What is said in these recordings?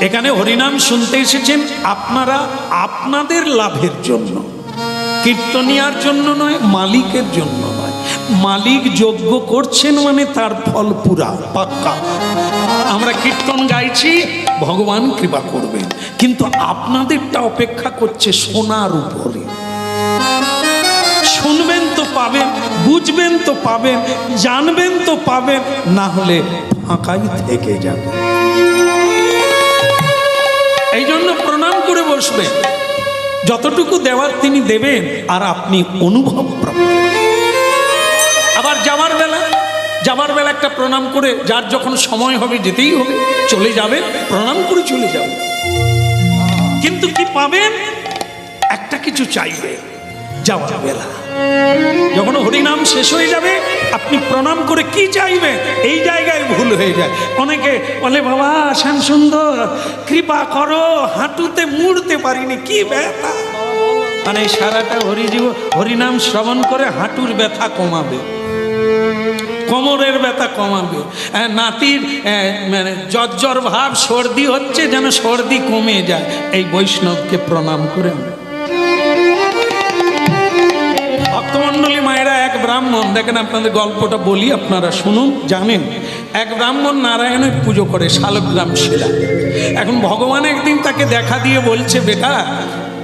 এখানে হরিনাম শুনতে এসেছেন আপনারা আপনাদের লাভের জন্য। কীর্তনিয়ার জন্য নয়, মালিকের জন্য নয়। মালিক যজ্ঞ করছেন মানে তার ফল পুরা, পাক্কা। আমরা কীর্তন গাইছি, ভগবান কৃপা করবেন। কিন্তু আপনাদেরটা অপেক্ষা করছে সোনার উপরে। শুনবেন তো পাবেন, বুঝবেন তো পাবেন, জানবেন তো পাবেন, না হলে ফাঁকাই থেকে যাবে। এই জন্য প্রণাম করে বসবেন যতটুকু দেওয়ার তিনি দেবেন, আর আপনি অনুভব আবার যাওয়ার বেলা যাওয়ার বেলা একটা প্রণাম করে, যার যখন সময় হবে, যেতেই হবে, চলে যাবেন, প্রণাম করে চলে যাবেন। কিন্তু কি পাবেন? একটা কিছু চাইবে, যাওয়ার বেলা। যখন হরিনাম শেষ হয়ে যাবে, আপনি প্রণাম করে কি চাইবে এই জায়গায় ভুল হয়ে যায় অনেকে বলে, বাবা শ্যাম সুন্দর কৃপা করো, হাঁটুতে মুড়তে পারিনি, কি ব্যথা? মানে সারাটা হরিজীব, হরিনাম শ্রবণ করে হাঁটুর ব্যথা কমাবে। কোমরের ব্যথা কমাবে। নাতির মানে জর্জর ভাব, সর্দি হচ্ছে যেন সর্দি কমে যায়। এই বৈষ্ণবকে প্রণাম করে। ভক্তমণ্ডলী মায়েরা ব্রাহ্মণ, দেখেন আপনাদের গল্পটা বলি আপনারা শুনুন, জানেন? এক ব্রাহ্মণ নারায়ণের পুজো করে শালগ্রাম শিলা। এখন ভগবান একদিন তাকে দেখা দিয়ে বলছে, বেটা,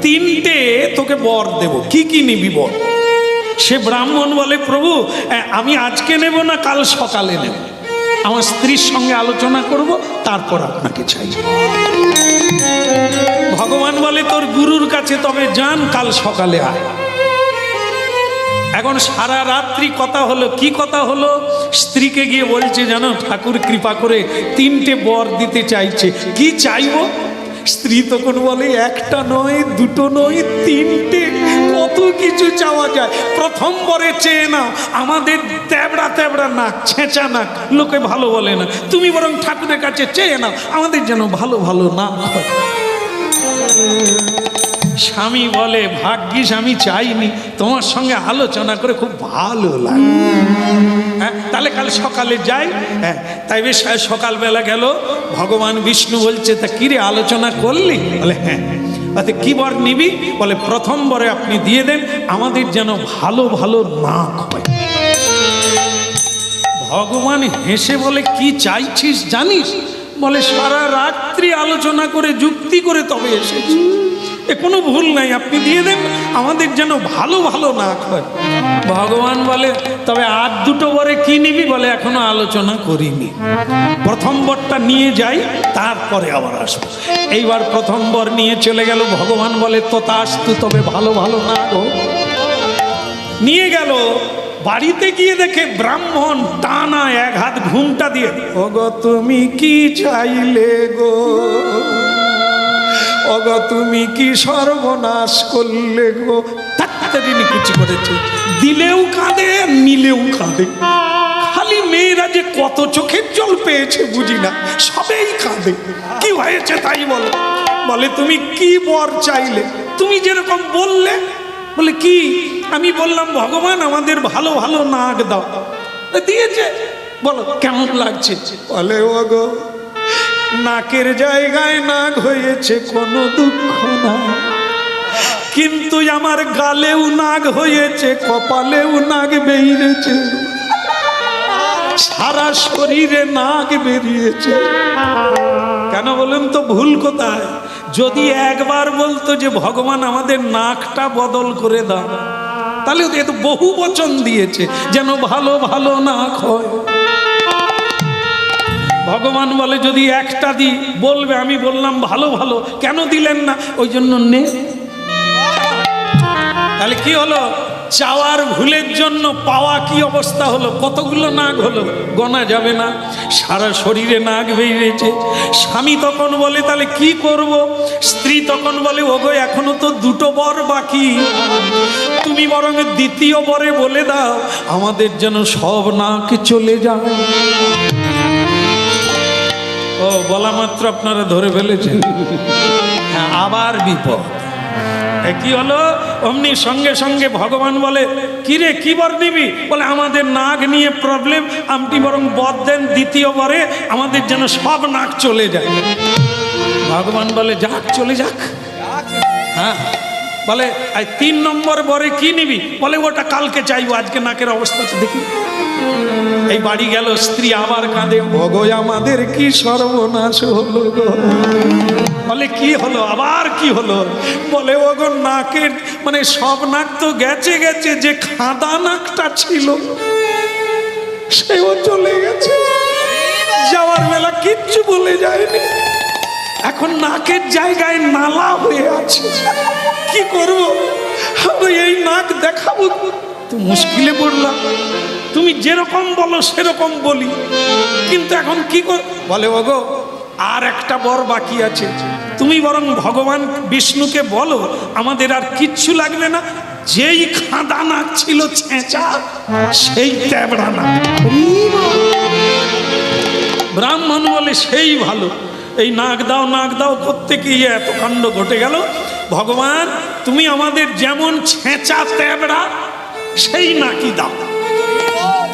তিনটে তোকে বর দেব, কি কি নিবি বর সে ব্রাহ্মণ বলে, প্রভু আমি আজকে নেব না, কাল সকালে নেব। আমার স্ত্রীর সঙ্গে আলোচনা করব, তারপর আপনাকে চাই। ভগবান বলে, তোর গুরুর কাছে তবে যান, কাল সকালে আয়। এখন সারা রাত্রি কথা হলো, কি কথা হলো? স্ত্রীকে গিয়ে বলছে, জানো, ঠাকুর কৃপা করে তিনটে বর দিতে চাইছে। কি চাইব? স্ত্রী তখন বলে, একটা নয়, দুটো নয়, তিনটে। কত কিছু চাওয়া যায়। প্রথম বরে চেয়ে নাও। আমাদের তেবড়া তেবড়া নাক, ছেঁচা নাক, লোকে ভালো বলে না। তুমি বরং ঠাকুরের কাছে চেয়ে নাও। আমাদের যেন ভালো ভালো না হয়। স্বামী বলে, ভাগ্যিস আমি চাইনি। তোমার সঙ্গে আলোচনা করে খুব ভালো লাগে হ্যাঁ তাহলে কাল সকালে যাই। হ্যাঁ তাই বেশ সকালবেলা গেল। ভগবান বিষ্ণু বলছে, তা কিরে আলোচনা করলি? বলে হ্যাঁ তাতে কি বর নিবি? বলে, প্রথম বরে আপনি দিয়ে দেন, আমাদের যেন ভালো ভালো নাক হয়। ভগবান হেসে বলে, কি চাইছিস জানিস? বলে, সারা রাত্রি আলোচনা করে, যুক্তি করে তবে এসেছি। এ কোনো ভুল নাই আপনি দিয়ে দেন আমাদের যেন ভালো ভালো না হয়। ভগবান বলে তবে আর দুটো বরে কি নিবি? বলে এখনও আলোচনা করিনি। প্রথম বরটা নিয়ে যাই তারপরে আবার আসব। এইবার প্রথম বর নিয়ে চলে গেল ভগবান বলে তোতা আসতু তবে ভালো ভালো না গো। নিয়ে গেল বাড়িতে গিয়ে দেখে ব্রাহ্মণ টানা এক হাত ঘুমটা দিয়ে ওগো তুমি কি চাইলে গো? ওগো তুমি কি সর্বনাশ করলে গো? তাড়াতাড়ি নিকুচি করেছে। দিলেও কাঁদে, নিলেও কাঁদে। খালি মেয়েরা যে কত চোখের জল পেয়েছে বুঝি না, সবেই কাঁদে। কি হয়েছে তাই বলো? বলে, তুমি কি বর চাইলে? তুমি যেরকম বললে, বলে, কি? আমি বললাম, ভগবান, আমাদের ভালো ভালো নাক দাও। দিয়েছে। বলো, কেমন লাগছে? বলে ও গো নাকের জায়গায় নাক হয়েছে, কোনো দুঃখ না কিন্তু আমার গালেও নাগ হয়েছে, কপালেও নাগ বেরিয়েছে। সারা শরীরে নাগ বেরিয়েছে। কেন বলেন তো, ভুল কোথায়? যদি একবার বলতো যে, ভগবান আমাদের নাকটা বদল করে দাও। তাহলে এ তো বহু বচন দিয়েছে, যেন ভালো ভালো নাক হয়। ভগবান বলে, যদি একটা দি বলবে, আমি বললাম, ভালো ভালো। কেন দিলেন না? ওই জন্য নে। তাহলে কি হলো? চাওয়ার ভুলের জন্য পাওয়া কি অবস্থা হলো? কতগুলো নাগ হলো? গোনা যাবে না। সারা শরীরে নাগ বেরিয়েছে স্বামী তখন বলে, তাহলে কি করব? স্ত্রী তখন বলে, ওগো, এখনও তো দুটো বর বাকি। তুমি বরং দ্বিতীয় বরে বলে দাও। আমাদের যেন সব নাক চলে যায়। ও বলা মাত্র আপনারা ধরে ফেলেছেন। হ্যাঁ, আবার বিপদ। কি হলো? অমনি সঙ্গে সঙ্গে ভগবান বলে কিরে কি বর নিবি বলে আমাদের নাক নিয়ে প্রবলেম আপনি বরং বদ দেন দ্বিতীয় বরে আমাদের যেন সব নাক চলে যায়। ভগবান বলে যাক চলে যাক। হ্যাঁ বলে তিন নম্বর বরে কি নিবি? বলে, ওটা কালকে চাইব, আজকে নাকের অবস্থা দেখি। এই বাড়ি গেল, স্ত্রী আবার কাঁদে ভগো আমাদের কি সর্বনাশ হলো গো? বলে, কি হলো? আবার কি হলো? বলে, ওগো, নাকের মানে সব নাক তো গেছে গেছে, যে খাদা নাকটা ছিল, সেও চলে গেছে। যাওয়ার বেলা কিচ্ছু বলে যায়নি। এখন নাকের জায়গায় নালা হয়ে আছে। কি করব? আমি এই নাক দেখাবো তো। মুশকিলে পড়লাম। তুমি যেরকম বলো, সেরকম বলি। কিন্তু এখন কি কর বলে, ওগো, আর একটা বর বাকি আছে। তুমি বরং ভগবান বিষ্ণুকে বলো, আমাদের আর কিচ্ছু লাগবে না। যেই খাঁদা নাক ছিল ছেঁচা, সেই ট্যাবড়া নাক ব্রাহ্মণ বলে, সেই ভালো। এই নাক দাও নাক দাও গিয়ে এত কাণ্ড ঘটে গেল? ভগবান, তুমি আমাদের যেমন ছেঁচা তেবড়া, সেই নাকি দাও।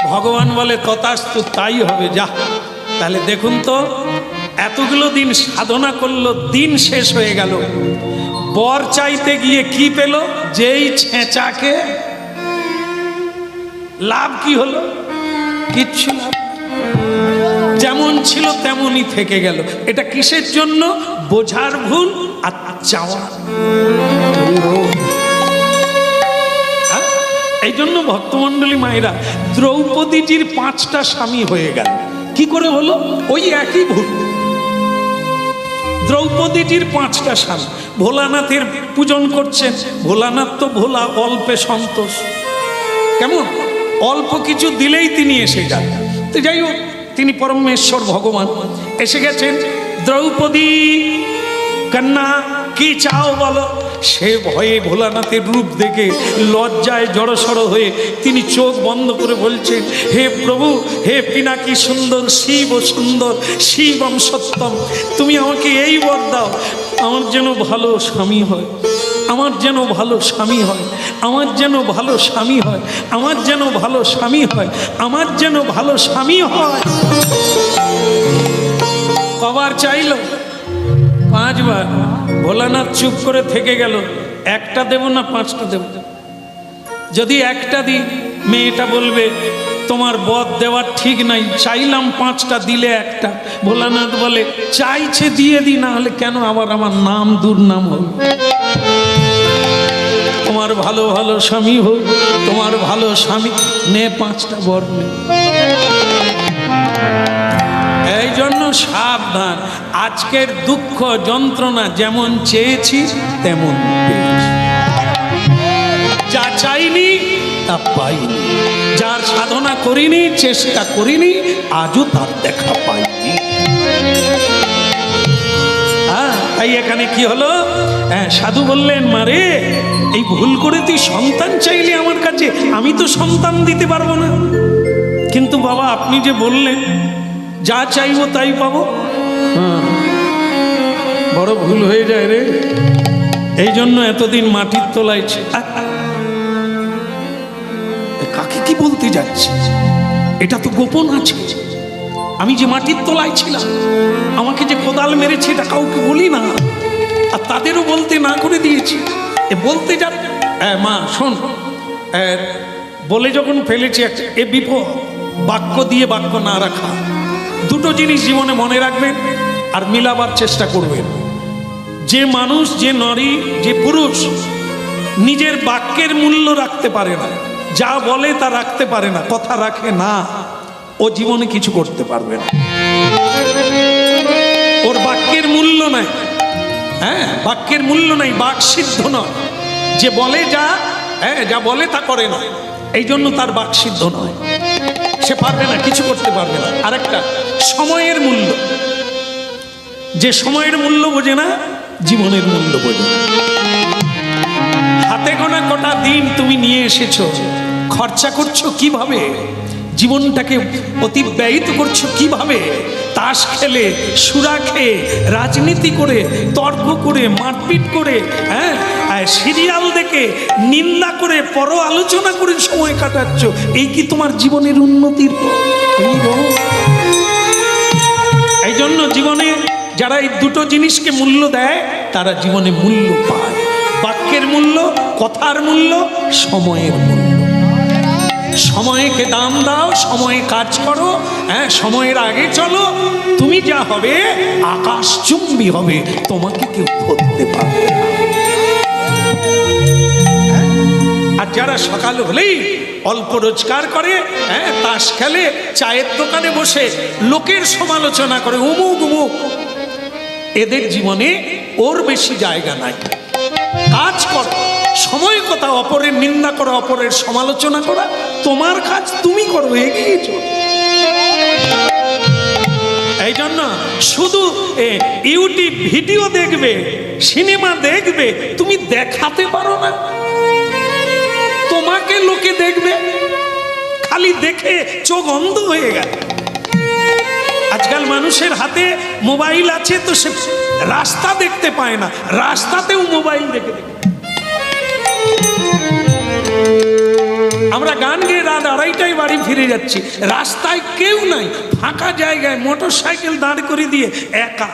ভগবান বলে, তথাস্তু তাই হবে, যা। তাহলে দেখুন তো, এতগুলো দিন সাধনা করল, দিন শেষ হয়ে গেল। বর চাইতে গিয়ে কি পেল? যেই ছেঁচাকে লাভ কি হলো? কিচ্ছু লাভ যেমন ছিল, তেমনই থেকে গেল। এটা কিসের জন্য? বোঝার ভুল। আর চাওয়া হ্যাঁ? এই জন্য ভক্তমণ্ডলী মায়েরা দ্রৌপদীজির পাঁচটা স্বামী হয়ে গেল। কি করে হলো? ওই একই ভুল। দ্রৌপদীটির পাঁচটা স্বামী। ভোলানাথের পূজন করছেন। ভোলানাথ তো ভোলা অল্পে সন্তোষ। কেমন? অল্প কিছু দিলেই তিনি এসে যান। তো যাই হোক, তিনি পরমেশ্বর ভগবান। এসে গেছেন। দ্রৌপদী কন্যা, কি চাও বলো? সে ভয়ে ভোলানাথের রূপ দেখে লজ্জায় জড়সড় হয়ে তিনি চোখ বন্ধ করে বলছেন, হে প্রভু, হে পিনাকি সুন্দর, শিব সুন্দর, শিবম সত্যম, তুমি আমাকে এই বর দাও। আমার যেন ভালো স্বামী হয়, আমার যেন ভালো স্বামী হয়, আমার যেন ভালো স্বামী হয়, আমার যেন ভালো স্বামী হয়, আমার যেন ভালো স্বামী হয়। কবার চাইল পাঁচবার। ভোলানাথ চুপ করে থেকে গেল। একটা দেব না পাঁচটা দেব? যদি একটা দিই, মেয়েটা বলবে, তোমার বদ দেওয়ার ঠিক নাই, চাইলাম পাঁচটা, দিলে একটা। ভোলানাথ বলে, চাইছে, দিয়ে দি না হলে কেন আবার আমার নাম দুর্নাম হবে? তোমার ভালো ভালো স্বামী হোক, তোমার ভালো স্বামী, নে পাঁচটা বর নে। এই জন্য সাবধান। আজকের দুঃখ যন্ত্রণা যেমন চেয়েছি তেমন যা চাইনি তা পাইনি। যার সাধনা করিনি চেষ্টা করিনি আজও তার দেখা পাইনি। হ্যাঁ তাই এখানে কি হলো? হ্যাঁ সাধু বললেন মারে এই ভুল করে তুই সন্তান চাইলে আমার কাছে আমি তো সন্তান দিতে পারব না। কিন্তু বাবা আপনি যে বললেন যা চাইব তাই পাবো। হ্যাঁ, বড় ভুল হয়ে যায় রে। এই জন্য এতদিন মাটির তলায় কাকে কি বলতে যাচ্ছে? এটা তো গোপন আছে। আমি যে মাটির তলায় ছিলাম, আমাকে যে কোদাল মেরেছে এটা কাউকে বলি না। আর তাদেরও বলতে না করে দিয়েছি। এ বলতে যা মা, শোন। বলে যখন ফেলেছি একটা এ বিপদ। বাক্য দিয়ে বাক্য না রাখা। দুটো জিনিস জীবনে মনে রাখবেন আর মিলাবার চেষ্টা করবেন। যে মানুষ, যে নারী, যে পুরুষ নিজের বাক্যের মূল্য রাখতে পারে না, যা বলে তা রাখতে পারে না, কথা রাখে না, ও জীবনে কিছু করতে পারবে না। ওর বাক্যের মূল্য নাই। হ্যাঁ বাক্যের মূল্য নাই, বাক সিদ্ধ নয়। যে বলে যা হ্যাঁ যা বলে তা করে না। এই জন্য তার বাক সিদ্ধ নয়। সে পারবে না, কিছু করতে পারবে না। আরেকটা, সময়ের মূল্য। যে সময়ের মূল্য বোঝে না জীবনের মূল্য বোঝে হাতে গোনা কটা দিন তুমি নিয়ে এসেছ খরচা করছ কীভাবে? জীবনটাকে অতিবাহিত করছ কীভাবে? তাস খেলে সুরা খেয়ে রাজনীতি করে তর্ক করে মারপিট করে হ্যাঁ? সিরিয়াল দেখে নিন্দা করে পর আলোচনা করে সময় কাটাচ্ছ এই কি তোমার জীবনের উন্নতির এই এই জন্য জীবনে যারা এই দুটো জিনিসকে মূল্য দেয়, তারা জীবনে মূল্য পায়। বাক্যের মূল্য, কথার মূল্য, সময়ের মূল্য। সময়কে দাম দাও, সময়ে কাজ করো হ্যাঁ সময়ের আগে চলো। তুমি যা হবে আকাশ চুম্বি হবে, তোমাকে কেউ ধরতে পারবে আর যারা সকাল হলেই অল্প রোজগার করে হ্যাঁ তাস খেলে, চায়ের দোকানে বসে, লোকের সমালোচনা করে, উমুক উমুক এদের জীবনে ওর বেশি জায়গা নাই। কাজ করো, সময় কথা অপরের নিন্দা করা, অপরের সমালোচনা করা, তোমার কাজ তুমি করো, এগিয়ে চলো। এই জন্য শুধু ইউটিউব ভিডিও দেখবে, সিনেমা দেখবে, তুমি দেখাতে পারো না। তোমাকে লোকে দেখবে, খালি দেখে চোখ অন্ধ হয়ে গেল। আজকাল মানুষের হাতে মোবাইল আছে তো সে রাস্তা দেখতে পায় না। রাস্তাতেও মোবাইল দেখে দেখে। আমরা গান গেয়ে রাত আড়াইটায় বাড়ি ফিরে যাচ্ছি। রাস্তায় কেউ নাই। ফাঁকা জায়গায় মোটর সাইকেল দাঁড় করে দিয়ে একা।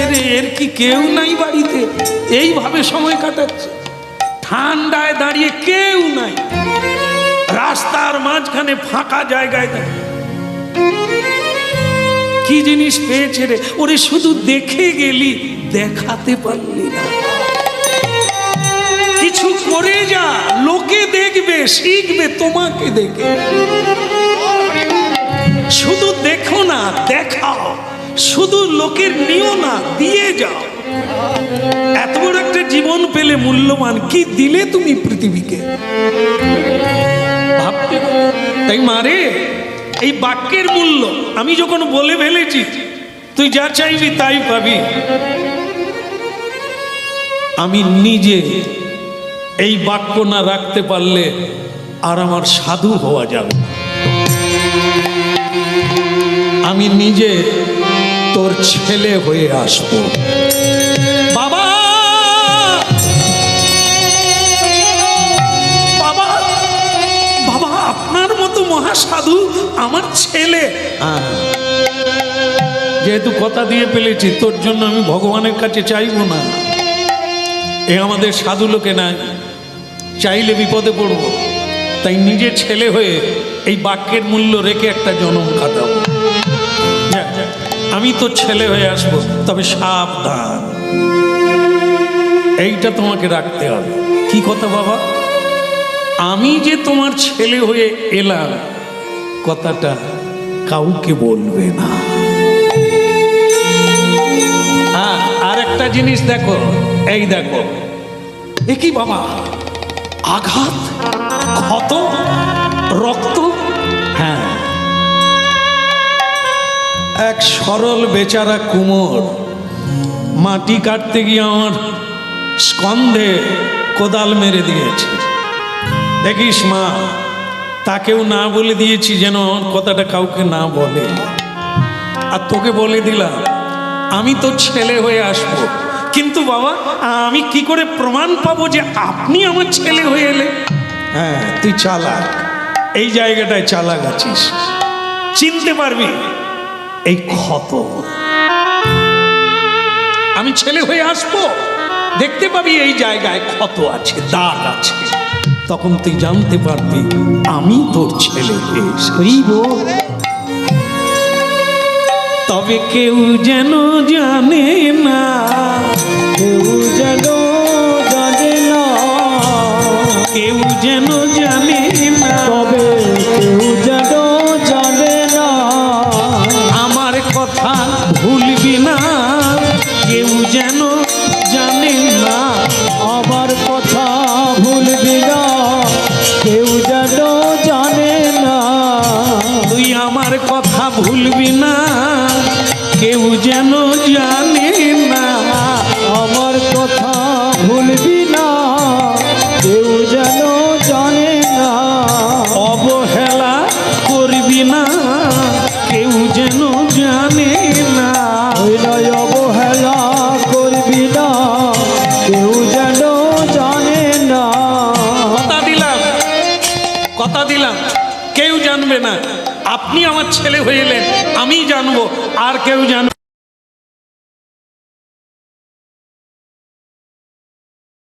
এর এর কি কেউ নাই বাড়িতে? এইভাবে সময় কাটাচ্ছে। ঠান্ডায় দাঁড়িয়ে কেউ নাই। রাস্তার মাঝখানে ফাঁকা জায়গায় কি জিনিস পেয়েছে রে? ওরে শুধু দেখে গেলি, দেখাতে পারলি না। কিছু করে যা, লোকে দেখবে, শিখবে, তোমাকে দেখে। শুধু দেখো না, দেখাও। শুধু লোকের নিও না, দিয়ে যাও। এত বড় একটা জীবন পেলে মূল্যবান, কি দিলে তুমি পৃথিবীকে? ভাবতে তাই মারে, এই বাক্যের মূল্য আমি যখন বলে ফেলেছি, তুই যা চাইবি তাই পাবি। আমি নিজে এই বাক্য না রাখতে পারলে আর আমার সাধু হওয়া যাবে আমি নিজে তোর ছেলে হয়ে আসব। মহাসাধু আমার ছেলে। যেহেতু কথা দিয়ে ফেলেছি, তোর জন্য আমি ভগবানের কাছে চাইব না। এ আমাদের সাধু লোকে নাই চাইলে বিপদে পড়ব। তাই নিজের ছেলে হয়ে এই বাক্যের মূল্য রেখে একটা জনম কাটাবো। আমি তো ছেলে হয়ে আসব, তবে সাবধান। এইটা তোমাকে রাখতে হবে। কি কথা বাবা? আমি যে তোমার ছেলে হয়ে এলাম কথাটা কাউকে বলবে না। হ্যাঁ, আর একটা জিনিস দেখো। এই দেখো। এ কি বাবা? আঘাত? ক্ষত? রক্ত? হ্যাঁ। এক সরল বেচারা কুমোর মাটি কাটতে গিয়ে আমার স্কন্ধে কোদাল মেরে দিয়েছে। দেখিস মা তাকেও না বলে দিয়েছি যেন কথাটা কাউকে না বলে। আর তোকে বলে দিলাম, আমি তো ছেলে হয়ে আসব। কিন্তু বাবা, আমি কি করে প্রমাণ পাবো যে আপনি আমার ছেলে হয়ে এলে? হ্যাঁ তুই চালাক। এই জায়গাটায় চালাক আছিস। চিনতে পারবি এই ক্ষত। আমি ছেলে হয়ে আসব। দেখতে পাবি এই জায়গায় ক্ষত আছে, দাগ আছে। তখন তুই জানতে পারবি আমি তোর ছেলে। তবে কেউ যেন জানে না কেউ যেন জানে না কেউ যেন জানে জানবে না। আপনি আমার ছেলে হয়ে এলেন আমি জানব আর কেউ জানবে